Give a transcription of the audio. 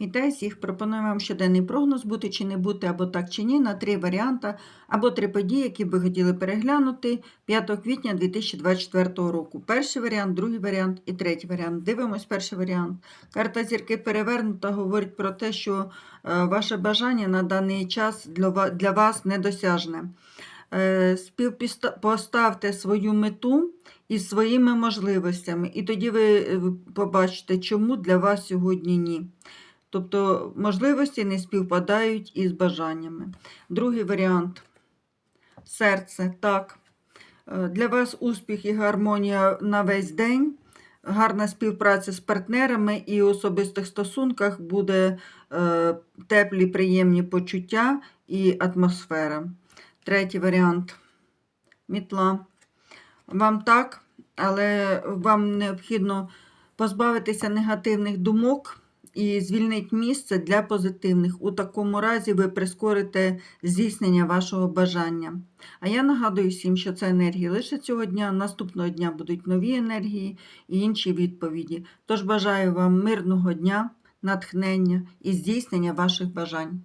Вітаю всіх! Пропоную вам щоденний прогноз бути чи не бути, або так чи ні, на три варіанти, або три події, які би хотіли переглянути 5 квітня 2024 року. Перший варіант, другий варіант і третій варіант. Дивимось перший варіант. Карта зірки перевернута говорить про те, що е, ваше бажання на даний час для вас недосяжне. Е, Поставте свою мету із своїми можливостями, і тоді ви е, побачите, чому для вас сьогодні ні. Тобто можливості не співпадають із бажаннями. Другий варіант серце. Так. Е, Для вас успіх і гармонія на весь день. Гарна співпраця з партнерами і у особистих стосунках буде е, теплі, приємні почуття і атмосфера. Третій варіант мітла. Вам так, але вам необхідно позбавитися негативних думок і звільнить місце для позитивних. У такому разі ви прискорите здійснення вашого бажання. А я нагадую всім, що це енергії лише цього дня. Наступного дня будуть нові енергії і інші відповіді. Тож бажаю вам мирного дня, натхнення і здійснення ваших бажань.